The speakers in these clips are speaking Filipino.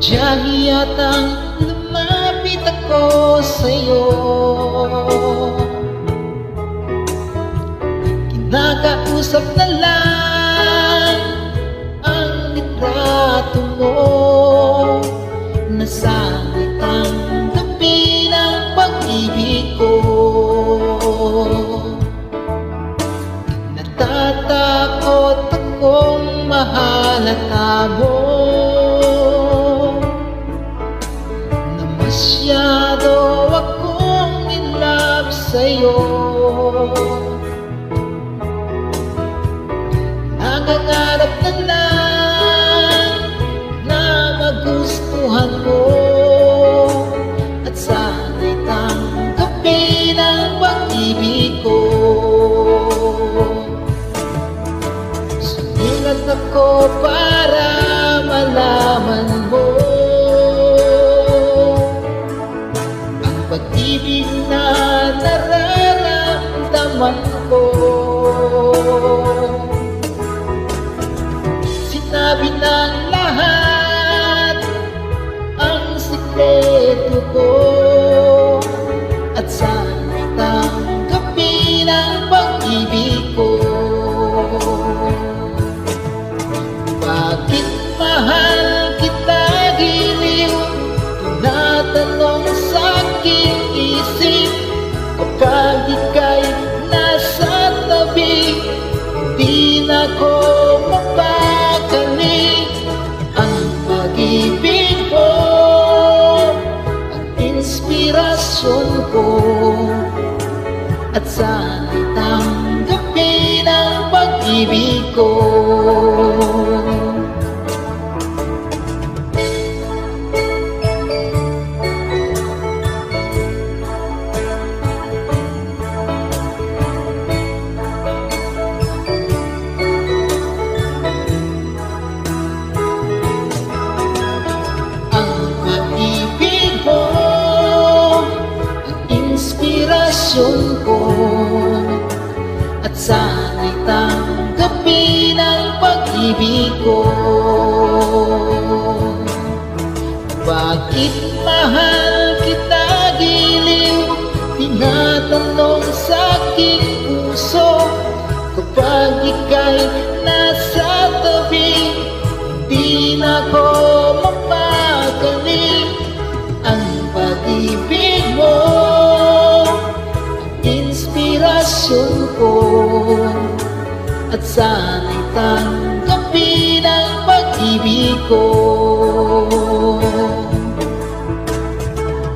Tiyagi yatang lumapit ako sa'yo. Kinakausap na lang ang litrato mo. Nasanit ang gabi ng pag-ibig ko. Natatakot akong mahalata mo. Masyado akong in love sa'yo. Nangangarap na lang na magustuhan mo. At sana'y tanggapin ang pag-ibig ko. Sumulat ako para na nararamdaman ko. Sinabi ng lahat ang sikreto ko At sana'y tanggapin ang pag-ibig ko pag-ibig ko. Bakit mahal kita giliw? Tinatanong sa aking puso. Kapag ika'y nasa tabi Di na ko ang pag-ibig inspirasyon ko. At sana'y ang pag-ibig ko.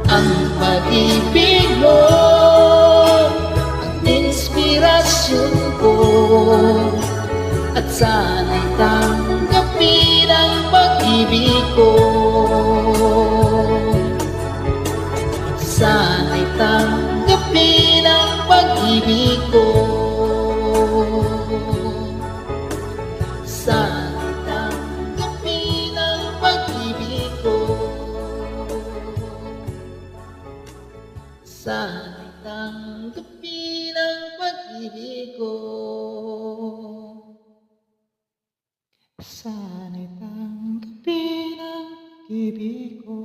Ang pag-ibig mo Ang inspirasyon ko. At sana'y tanggapin ang pag-ibig ko. Sana'y tanggapin ang pag-ibig ko Sana'y tanggapin ang pag-ibig ko. Sana'y tanggapin ang ibig ko